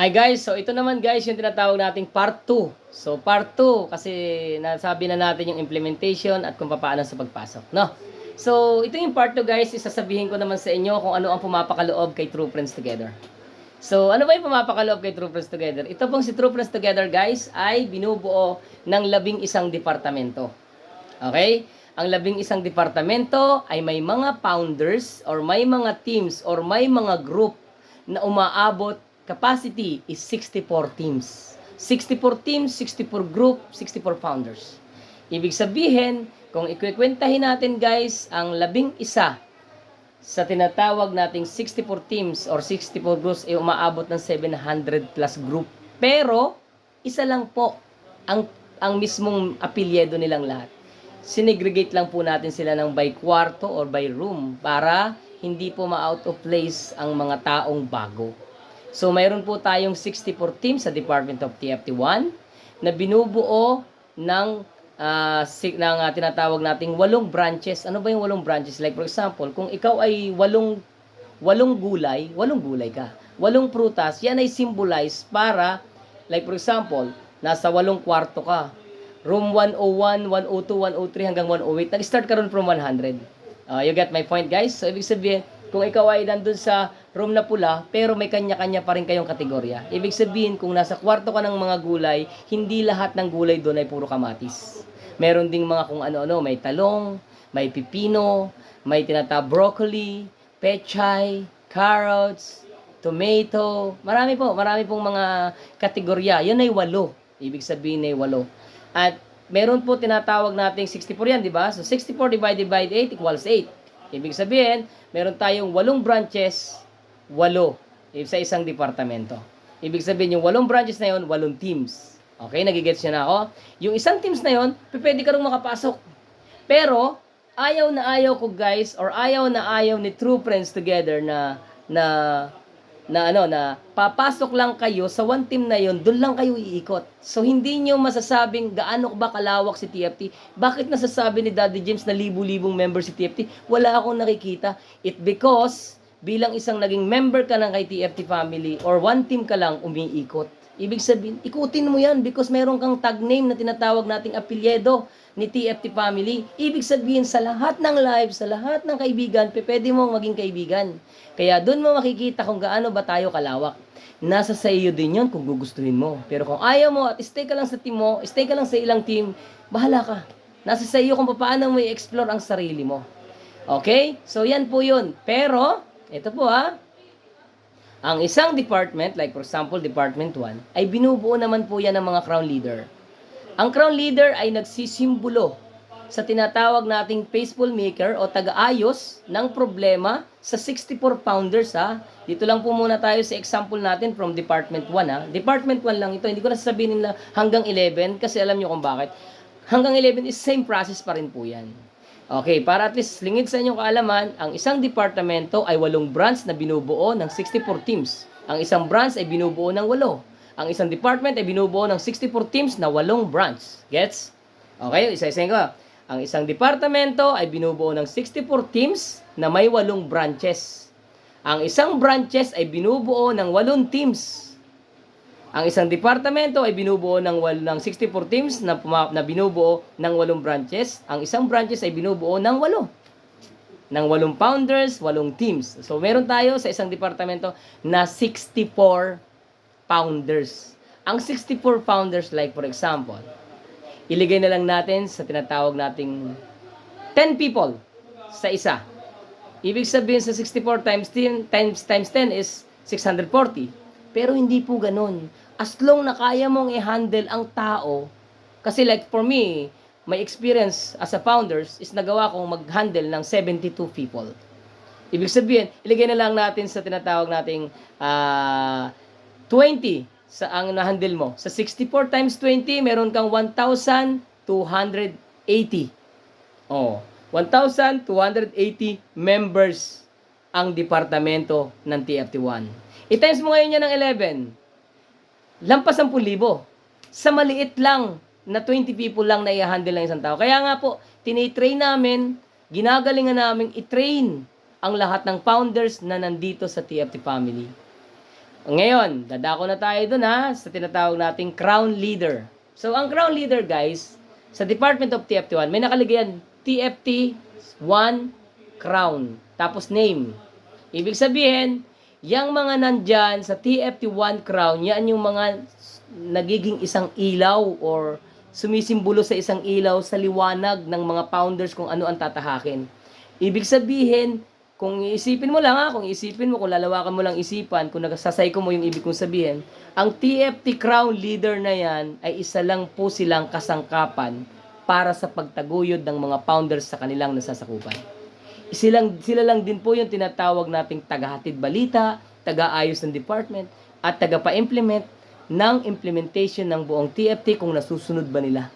Ay guys, so ito naman guys yung tinatawag nating part 2. So part 2 kasi nasabi na natin yung implementation at kung paano sa pagpasok, no? So ito yung part 2 guys, isasabihin ko naman sa inyo kung ano ang pumapakaloob kay True Friends Together. So ano ba yung pumapakaloob kay True Friends Together? Ito pong si True Friends Together guys ay binubuo ng labing isang departamento. Okay? Ang labing isang departamento ay may mga founders or may mga teams or may mga group na umaabot capacity is 64 teams. 64 teams, 64 group, 64 founders. Ibig sabihin, kung ikwekwentahin natin guys, ang labing isa sa tinatawag nating 64 teams or 64 groups ay umaabot ng 700 plus group. Pero, isa lang po ang, ang mismong apelyedo nilang lahat. Sinegregate lang po natin sila ng by kwarto or by room para hindi po ma-out of place ang mga taong bago. So, mayroon po tayong 64 teams sa Department of TFT1 na binubuo ng ah, si, ng ah, tinatawag nating walong branches. Ano ba yung walong branches? Like for example, kung ikaw ay walong walong gulay, walong gulay ka. Walong prutas, yan ay symbolize para like for example, nasa walong kwarto ka. Room 101, 102, 103 hanggang 108. Nag-start ka ron from 100. Uh, you get my point, guys? So, ibig sabihin, kung ikaw ay nandun sa room na pula, pero may kanya-kanya pa rin kayong kategorya. Ibig sabihin, kung nasa kwarto ka ng mga gulay, hindi lahat ng gulay doon ay puro kamatis. Meron ding mga kung ano-ano, may talong, may pipino, may tinata broccoli, pechay, carrots, tomato, marami po, marami pong mga kategorya. Yun ay walo. Ibig sabihin ay walo. At meron po tinatawag nating 64 yan, di ba? So 64 divided by 8 equals 8. Ibig sabihin, meron tayong walong branches, walo, sa isang departamento. Ibig sabihin, yung walong branches na yon, walong teams. Okay, nagigets nyo na ako? Yung isang teams na yon, pwede ka rin makapasok. Pero, ayaw na ayaw ko guys, or ayaw na ayaw ni True Friends Together na, na, na ano, na papasok lang kayo sa one team na yon, doon lang kayo iikot. So, hindi nyo masasabing gaano ba kalawak si TFT. Bakit nasasabi ni Daddy James na libu-libong member si TFT? Wala akong nakikita. It because, bilang isang naging member ka ng kay TFT family, or one team ka lang, umiikot. Ibig sabihin, ikutin mo yan because meron kang tag name na tinatawag nating apelyedo ni TFT family. Ibig sabihin, sa lahat ng live, sa lahat ng kaibigan, pwede mo maging kaibigan. Kaya doon mo makikita kung gaano ba tayo kalawak. Nasa sa iyo din yon kung gugustuhin mo. Pero kung ayaw mo at stay ka lang sa team mo, stay ka lang sa ilang team, bahala ka. Nasa sa iyo kung paano mo i-explore ang sarili mo. Okay? So, yan po yun. Pero, ito po ha, ang isang department, like for example, Department 1, ay binubuo naman po yan ng mga crown leader. Ang crown leader ay nagsisimbolo sa tinatawag nating peaceful maker o taga-ayos ng problema sa 64 founders ha. Dito lang po muna tayo sa example natin from Department 1 ha. Department 1 lang ito. Hindi ko na sasabihin nila hanggang 11 kasi alam nyo kung bakit. Hanggang 11 is same process pa rin po yan. Okay, para at least lingid sa inyong kaalaman, ang isang departamento ay walong branch na binubuo ng 64 teams. Ang isang branch ay binubuo ng walo. Ang isang department ay binubuo ng 64 teams na walong branch. Gets? Okay, isa-isahin ko. Ang isang departamento ay binubuo ng 64 teams na may walong branches. Ang isang branches ay binubuo ng walong teams ang isang departamento ay binubuo ng, wal, ng 64 teams na, puma, na binubuo ng walong branches. Ang isang branches ay binubuo ng walo. Ng walong founders, walong teams. So, meron tayo sa isang departamento na 64 founders. Ang 64 founders, like for example, iligay na lang natin sa tinatawag nating 10 people sa isa. Ibig sabihin sa 64 times 10 times times 10 is 640. Pero hindi po ganun. As long na kaya mong i-handle ang tao, kasi like for me, my experience as a founders is nagawa kong mag-handle ng 72 people. Ibig sabihin, ilagay na lang natin sa tinatawag nating ah, 20 sa ang na-handle mo. Sa 64 times 20, meron kang 1,280. Oh, 1,280 members ang departamento ng TFT1. I-times mo ngayon yan ng 11. Lampas 10,000. Sa maliit lang na 20 people lang na i-handle ng isang tao. Kaya nga po, tinitrain namin, ginagalingan namin i-train ang lahat ng founders na nandito sa TFT family. Ngayon, dadako na tayo dun ha, sa tinatawag nating crown leader. So, ang crown leader guys, sa Department of TFT1, may nakalagay yan, TFT1 crown. Tapos name. Ibig sabihin, yung mga nandyan sa TFT1 crown, yan yung mga nagiging isang ilaw or sumisimbolo sa isang ilaw sa liwanag ng mga founders kung ano ang tatahakin. Ibig sabihin, kung iisipin mo lang ha, kung iisipin mo, kung lalawakan mo lang isipan, kung nagsasay ko mo yung ibig kong sabihin, ang TFT Crown leader na yan ay isa lang po silang kasangkapan para sa pagtaguyod ng mga founders sa kanilang nasasakupan. Silang, sila lang din po yung tinatawag nating tagahatid balita, taga-ayos ng department, at taga-pa-implement ng implementation ng buong TFT kung nasusunod ba nila.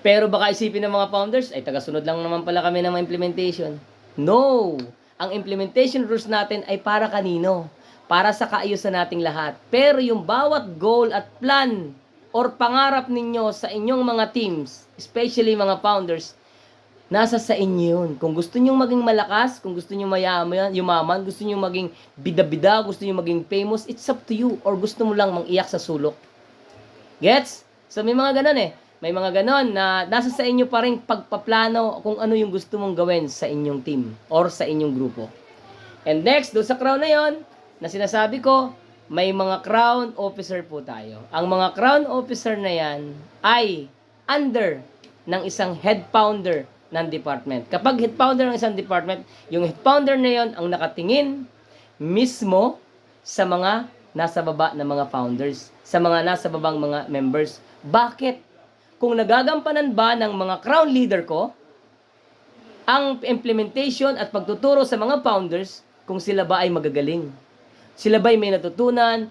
Pero baka isipin ng mga founders, ay tagasunod lang naman pala kami ng mga implementation. No! Ang implementation rules natin ay para kanino? Para sa kaayusan nating lahat. Pero yung bawat goal at plan or pangarap ninyo sa inyong mga teams, especially mga founders, nasa sa inyo yun. Kung gusto nyo maging malakas, kung gusto nyo mayaman, yumaman, gusto nyo maging bida-bida, gusto nyo maging famous, it's up to you. Or gusto mo lang mangiyak sa sulok. Gets? So may mga ganun eh. May mga ganon na nasa sa inyo pa rin pagpaplano kung ano yung gusto mong gawin sa inyong team or sa inyong grupo. And next, doon sa crown na yon na sinasabi ko, may mga crown officer po tayo. Ang mga crown officer na yan ay under ng isang head founder ng department. Kapag head founder ng isang department, yung head founder na yon ang nakatingin mismo sa mga nasa baba ng mga founders, sa mga nasa babang mga members. Bakit? Kung nagagampanan ba ng mga crown leader ko ang implementation at pagtuturo sa mga founders kung sila ba ay magagaling. Sila ba ay may natutunan,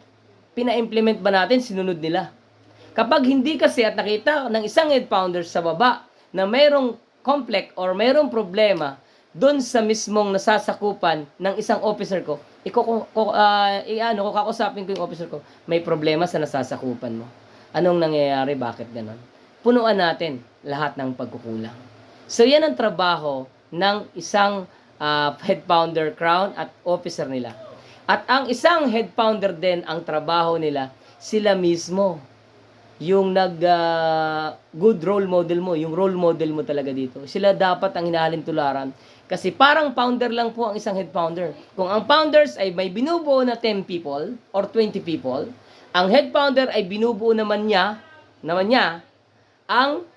pina-implement ba natin, sinunod nila. Kapag hindi kasi at nakita ng isang head founder sa baba na mayroong conflict or mayroong problema doon sa mismong nasasakupan ng isang officer ko, iko ko, uh, i-ano ko kakusapin ko yung officer ko, may problema sa nasasakupan mo. Anong nangyayari? Bakit ganon? Punuan natin lahat ng pagkukulang. So yan ang trabaho ng isang uh, head founder crown at officer nila. At ang isang head founder din ang trabaho nila, sila mismo yung nag uh, good role model mo, yung role model mo talaga dito. Sila dapat ang hinahalin tularan. Kasi parang founder lang po ang isang head founder. Kung ang founders ay may binubuo na 10 people or 20 people, ang head founder ay binubuo naman niya, naman niya, ang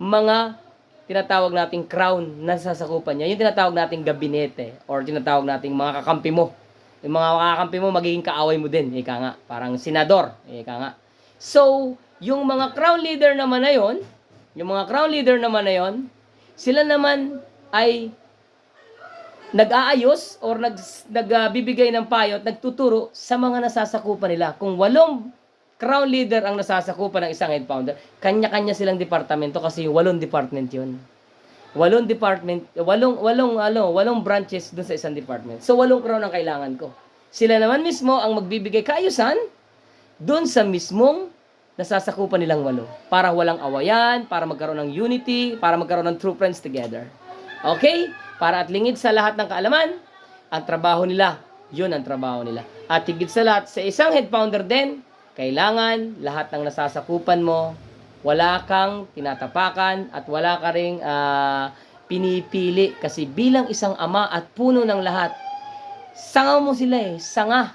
mga tinatawag nating crown na sasakupan niya. Yung tinatawag nating gabinete or tinatawag nating mga kakampi mo. Yung mga kakampi mo, magiging kaaway mo din. Ika nga. Parang senador. Ika nga. So, yung mga crown leader naman na yon, yung mga crown leader naman na yon, sila naman ay nag-aayos or nag, nagbibigay ng payo at nagtuturo sa mga nasasakupan nila. Kung walong crown leader ang nasasakupan ng isang head founder, kanya-kanya silang departamento kasi walong department yun. Walong department, walong, walong, alo, walong branches dun sa isang department. So, walong crown ang kailangan ko. Sila naman mismo ang magbibigay kaayusan dun sa mismong nasasakupan nilang walo. Para walang awayan, para magkaroon ng unity, para magkaroon ng true friends together. Okay? Para at lingid sa lahat ng kaalaman, ang trabaho nila, yun ang trabaho nila. At higit sa lahat, sa isang head founder din, kailangan lahat ng nasasakupan mo, wala kang tinatapakan at wala ka ring uh, pinipili kasi bilang isang ama at puno ng lahat, sanga mo sila eh, sanga,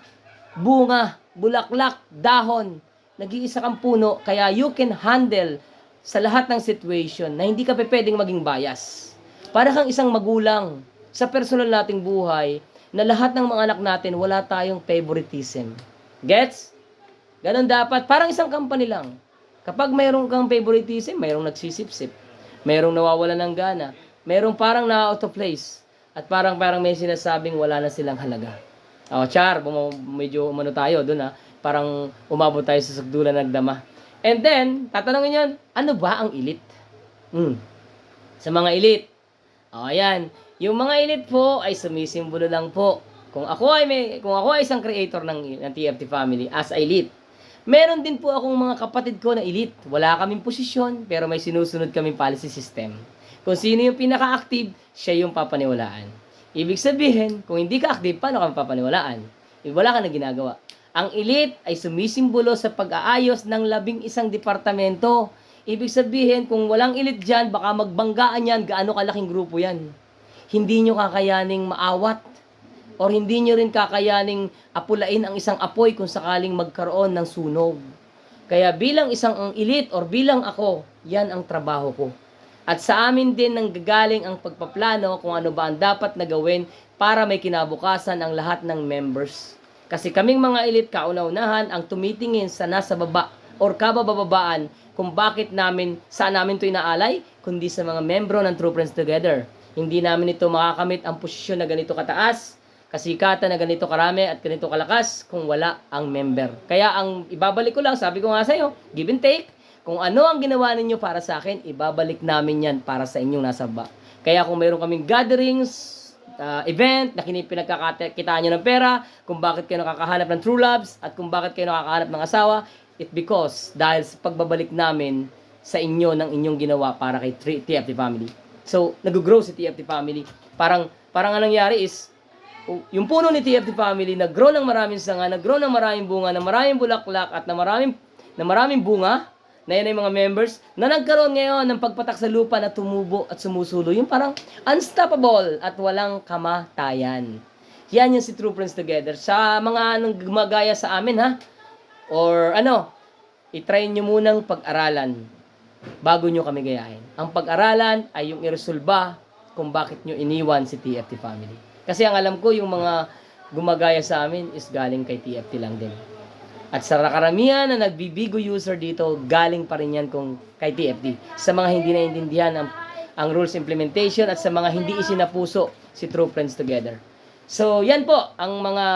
bunga, bulaklak, dahon, nag-iisa kang puno, kaya you can handle sa lahat ng situation na hindi ka pwedeng maging bias. Para kang isang magulang sa personal nating buhay na lahat ng mga anak natin wala tayong favoritism. Gets? Ganon dapat. Parang isang company lang. Kapag mayroong kang favoritism, mayroong nagsisipsip. Mayroong nawawala ng gana. Mayroong parang na out of place. At parang parang may sinasabing wala na silang halaga. Oh, char, medyo umano tayo doon ha. Parang umabot tayo sa sugdulan ng dama. And then, tatanungin niyan, ano ba ang elite? Hmm. Sa mga elite. Oh, ayan. Yung mga elite po ay sumisimbolo lang po. Kung ako ay may kung ako ay isang creator ng, ng TFT family as elite, Meron din po akong mga kapatid ko na elite. Wala kaming posisyon, pero may sinusunod kaming policy system. Kung sino yung pinaka-active, siya yung papaniwalaan. Ibig sabihin, kung hindi ka active, paano ka papaniwalaan? eh, wala ka na ginagawa. Ang elite ay sumisimbolo sa pag-aayos ng labing isang departamento. Ibig sabihin, kung walang elite dyan, baka magbanggaan yan, gaano kalaking grupo yan. Hindi nyo kakayaning maawat or hindi nyo rin kakayaning apulain ang isang apoy kung sakaling magkaroon ng sunog. Kaya bilang isang elite or bilang ako, yan ang trabaho ko. At sa amin din nang gagaling ang pagpaplano kung ano ba ang dapat na gawin para may kinabukasan ang lahat ng members. Kasi kaming mga elite kauna-unahan ang tumitingin sa nasa baba or kabababaan kung bakit namin, saan namin ito inaalay, kundi sa mga membro ng True Friends Together. Hindi namin ito makakamit ang posisyon na ganito kataas, kasikatan na ganito karami at ganito kalakas kung wala ang member. Kaya ang ibabalik ko lang, sabi ko nga sa iyo, give and take. Kung ano ang ginawa ninyo para sa akin, ibabalik namin yan para sa inyong nasa ba. Kaya kung mayroon kaming gatherings, uh, event na pinagkakakitaan nyo ng pera, kung bakit kayo nakakahanap ng true loves, at kung bakit kayo nakakahanap ng asawa, it because dahil sa pagbabalik namin sa inyo ng inyong ginawa para kay TFT family. So, nag-grow si TFT family. Parang, parang anong nangyari is, yung puno ni TFT family nag-grow ng maraming sanga, nag-grow ng maraming bunga, ng maraming bulaklak, at na maraming, na maraming bunga, na yan ay mga members, na nagkaroon ngayon ng pagpatak sa lupa na tumubo at sumusulo. Yung parang unstoppable at walang kamatayan. Yan yung si True Friends Together. Sa mga anong gumagaya sa amin, ha? Or ano, itry nyo munang pag-aralan bago nyo kami gayahin. Ang pag-aralan ay yung iresolba kung bakit nyo iniwan si TFT family. Kasi ang alam ko, yung mga gumagaya sa amin is galing kay TFT lang din. At sa karamihan na nagbibigo user dito, galing pa rin yan kung kay TFT. Sa mga hindi naiintindihan ang, ang rules implementation at sa mga hindi isinapuso si True Friends Together. So, yan po ang mga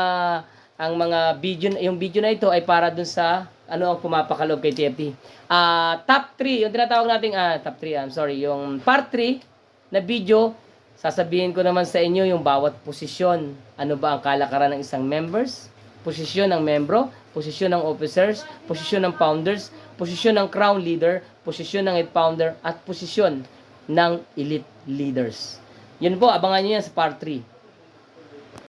ang mga video yung video na ito ay para dun sa ano ang pumapakalob kay TFT. Ah, top 3, yung tinatawag nating ah top 3, I'm sorry, yung part 3 na video sasabihin ko naman sa inyo yung bawat posisyon. Ano ba ang kalakaran ng isang members? Posisyon ng membro, posisyon ng officers, posisyon ng founders, posisyon ng crown leader, posisyon ng head founder, at posisyon ng elite leaders. Yun po, abangan nyo yan sa part 3.